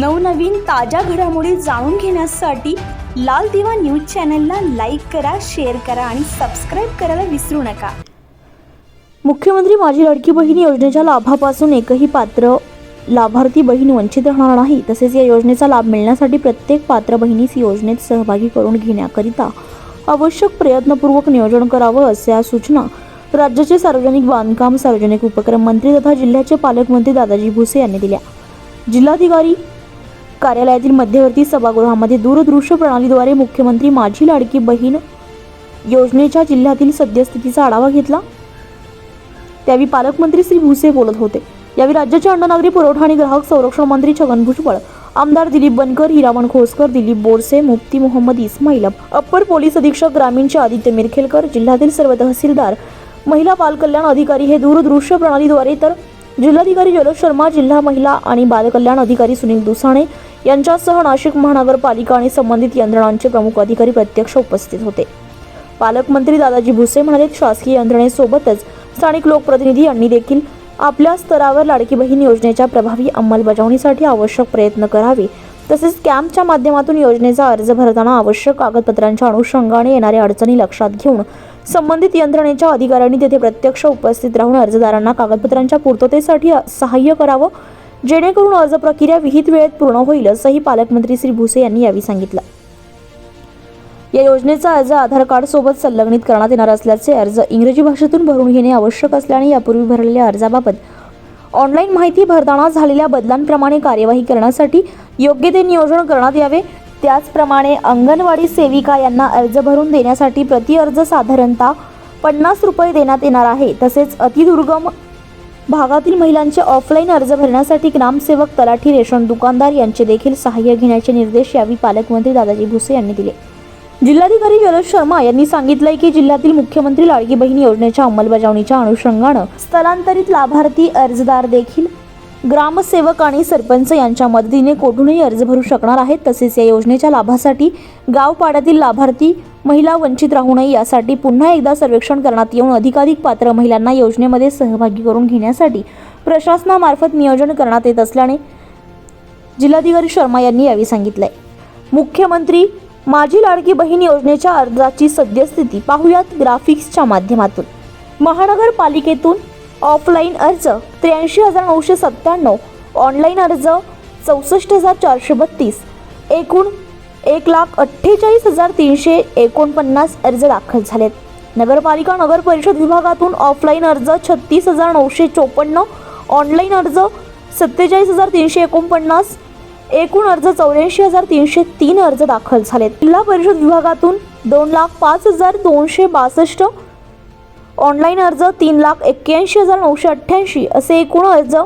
नवनवीन ताज्या घडामोडी जाणून घेण्यासाठी लाल दिवा न्यूज चॅनलला लाईक करा शेअर करा आणि सबस्क्राईब करायला विसरू नका. मुख्यमंत्री माझी लाडकी बहीण योजनेच्या लाभापासून एकही पात्र लाभार्थी बहीण वंचित राहणार नाही तसेच या योजनेचा लाभ मिळण्यासाठी प्रत्येक पात्र बहिणीस योजनेत सहभागी करून घेण्याकरिता आवश्यक प्रयत्नपूर्वक नियोजन करावं अशा सूचना राज्याचे सार्वजनिक बांधकाम सार्वजनिक उपक्रम मंत्री तथा जिल्ह्याचे पालकमंत्री दादाजी भुसे यांनी दिल्या. जिल्हाधिकारी कार्यालयातील मध्यवर्ती सभागृहामध्ये दूरदृश्य प्रणालीद्वारे मुख्यमंत्री माझी लाडकी बहीण योजनेच्या जिल्ह्यातील सद्यस्थितीचा आढावा घेतला. त्यावेळी पालकमंत्री श्री भुसे बोलत होते. यावेळी राज्याचे अन्न नागरी पुरवठा आणि ग्राहक संरक्षण मंत्री छगन भुजबळ आमदार दिलीप बनकर हिरामण खोसकर दिलीप बोरसे मुफ्ती मोहम्मद इस्माईल अप्पर पोलीस अधीक्षक ग्रामीणचे आदित्य मिरखेलकर जिल्ह्यातील सर्व तहसीलदार महिला बालकल्याण अधिकारी हे दूरदृश्य प्रणालीद्वारे तर जिल्हाधिकारी जलद शर्मा जिल्हा महिला आणि बालकल्याण अधिकारी सुनील दुसाणे यांच्यासह नाशिक महानगरपालिका आणि संबंधित यंत्रणांचे प्रमुख अधिकारी प्रत्यक्ष उपस्थित होते. पालकमंत्री दादाजी भुसे म्हणाले शासकीय यंत्रणेसोबतच स्थानिक लोकप्रतिनिधी यांनी देखील आपल्या स्तरावर लाडकी बहीण योजनेच्या प्रभावी अंमलबजावणीसाठी आवश्यक प्रयत्न करावे. तसेच कॅम्पच्या माध्यमातून योजनेचा अर्ज भरताना आवश्यक कागदपत्रांच्या अनुषंगाने येणाऱ्या अडचणी लक्षात घेऊन संबंधित यंत्रणेच्या अधिकाऱ्यांनी तेथे प्रत्यक्ष उपस्थित राहून अर्जदारांना कागदपत्रांच्या पूर्ततेसाठी सहाय्य करावं जेणेकरून अर्ज प्रक्रिया विहित वेळेत पूर्ण होईल असंही पालकमंत्री श्री भुसे यांनी यावेळी सांगितलं. या योजनेचा अर्ज आधार कार्ड सोबत संलग्नित करण्यात येणार असल्याचे अर्ज इंग्रजी भाषेतून भरून घेणे आवश्यक असल्याने यापूर्वी भरलेल्या अर्जाबाबत ऑनलाईन माहिती भरताना झालेल्या बदलांप्रमाणे कार्यवाही करण्यासाठी योग्य ते नियोजन करण्यात यावे. त्याचप्रमाणे अंगणवाडी सेविका यांना अर्ज भरून देण्यासाठी प्रति अर्ज साधारणतः पन्नास रुपये देण्यात येणार आहे तसेच अतिदुर्गम भागातील महिलांचे ऑफलाईन अर्ज भरण्यासाठी ग्रामसेवक तलाठी रेशन दुकानदार यांचे देखील सहाय्य घेण्याचे निर्देश यावेळी पालकमंत्री दादाजी भुसे यांनी दिले. जिल्हाधिकारी जलद शर्मा यांनी सांगितलंय की जिल्ह्यातील मुख्यमंत्री लाडकी बहीण योजनेच्या अंमलबजावणीच्या अनुषंगानं स्थलांतरित लाभार्थी अर्जदार देखील ग्रामसेवक आणि सरपंच यांच्या मदतीने कोठूनही अर्ज भरू शकणार आहेत. तसेच या योजनेच्या लाभासाठी गावपाड्यातील लाभार्थी महिला वंचित राहू नये यासाठी पुन्हा एकदा सर्वेक्षण करण्यात येऊन अधिकाधिक पात्र महिलांना योजनेमध्ये सहभागी करून घेण्यासाठी प्रशासनामार्फत नियोजन करण्यात येत असल्याने जिल्हाधिकारी शर्मा यांनी यावेळी सांगितलंय. मुख्यमंत्री माझी लाडकी बहीण योजनेच्या अर्जाची सद्यस्थिती पाहुयात ग्राफिक्सच्या माध्यमातून. महानगरपालिकेतून ऑफलाईन अर्ज त्र्याऐंशी हजार नऊशे सत्त्याण्णव ऑनलाईन अर्ज चौसष्ट हजार चारशे बत्तीस एकूण एक लाख अठ्ठेचाळीस हजार तीनशे एकोणपन्नास अर्ज दाखल झालेत. नगरपालिका नगर परिषद विभागातून ऑफलाईन अर्ज छत्तीस हजार नऊशे चोपन्न ऑनलाईन अर्ज सत्तेचाळीस हजार तीनशे एकोणपन्नास एकूण अर्ज चौऱ्याऐंशी हजार तीनशे तीन अर्ज दाखल झालेत. जिल्हा परिषद विभागातून दोन लाख पाच हजार दोनशे बासष्ट ऑनलाईन अर्ज तीन लाख एक्क्याऐंशी हजार नऊशे अठ्ठ्याऐंशी असे एकूण अर्ज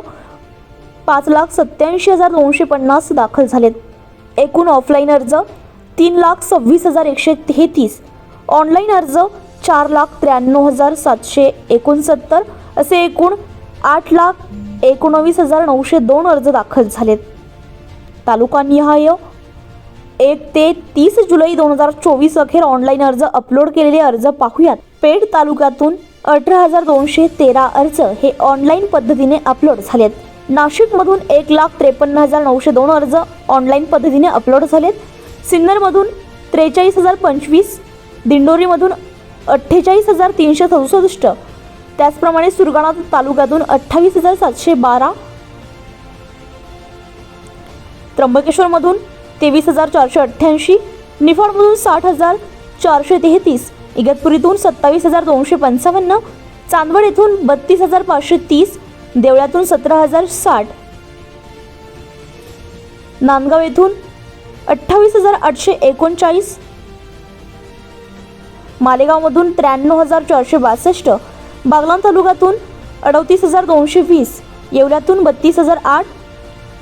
पाच लाख सत्त्याऐंशी हजार दोनशे पन्नास दाखल झालेत. एकूण ऑफलाईन अर्ज तीन लाख सव्वीस हजार एकशे तेहतीस. ऑनलाईन अर्ज चार लाख त्र्याण्णव हजार सातशे एकोणसत्तर असे एकूण आठ लाख एकोणवीस हजार नऊशे दोन अर्ज दाखल झालेत. तालुकानिहाय एक ते तीस जुलै दोन हजार चोवीस अखेर ऑनलाईन अर्ज अपलोड केलेले अर्ज पाहूयात. पेड तालुक्यातून अठरा हजार दोनशे तेरा अर्ज हे ऑनलाईन पद्धतीने अपलोड झालेत. नाशिकमधून एक लाख त्रेपन्न हजार नऊशे दोन अर्ज ऑनलाईन पद्धतीने अपलोड झालेत. सिन्नरमधून त्रेचाळीस हजार पंचवीस दिंडोरीमधून अठ्ठेचाळीस हजार तीनशे चौसष्ट त्याचप्रमाणे सुरगाणा तालुक्यातून अठ्ठावीस हजार सातशे बारा त्र्यंबकेश्वरमधून तेवीस हजार चारशे अठ्ठ्याऐंशी निफाडमधून साठ हजार चारशे तेहतीस इगतपुरीतून सत्तावीस हजार दोनशे पंचावन्न चांदवड येथून बत्तीस हजार पाचशे तीस देवळ्यातून सतरा हजार साठ. नांदगाव येथून अठ्ठावीस हजार आठशे एकोणचाळीस. मालेगावमधून त्र्याण्णव हजार चारशे बासष्ट. बागलाण तालुक्यातून अडतीस हजार दोनशे वीस. येवल्यातून बत्तीस हजार आठ.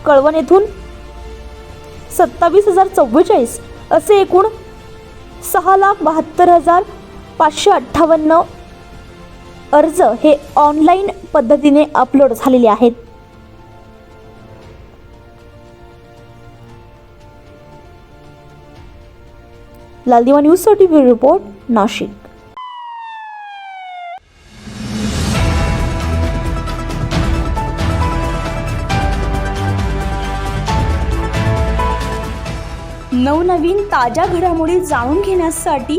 कळवण येथून सत्तावीस हजार चव्वेचाळीस. असे एकूण सहा लाख बहात्तर हजार पाचशे अठ्ठावन्न. अर्ज हे ऑनलाईन पद्धतीने अपलोड झालेले आहेत. लालदिवा न्यूजसाठी ब्युरो रिपोर्ट नाशिक. नवनवीन ताज्या घडामोडी जाणून घेण्यासाठी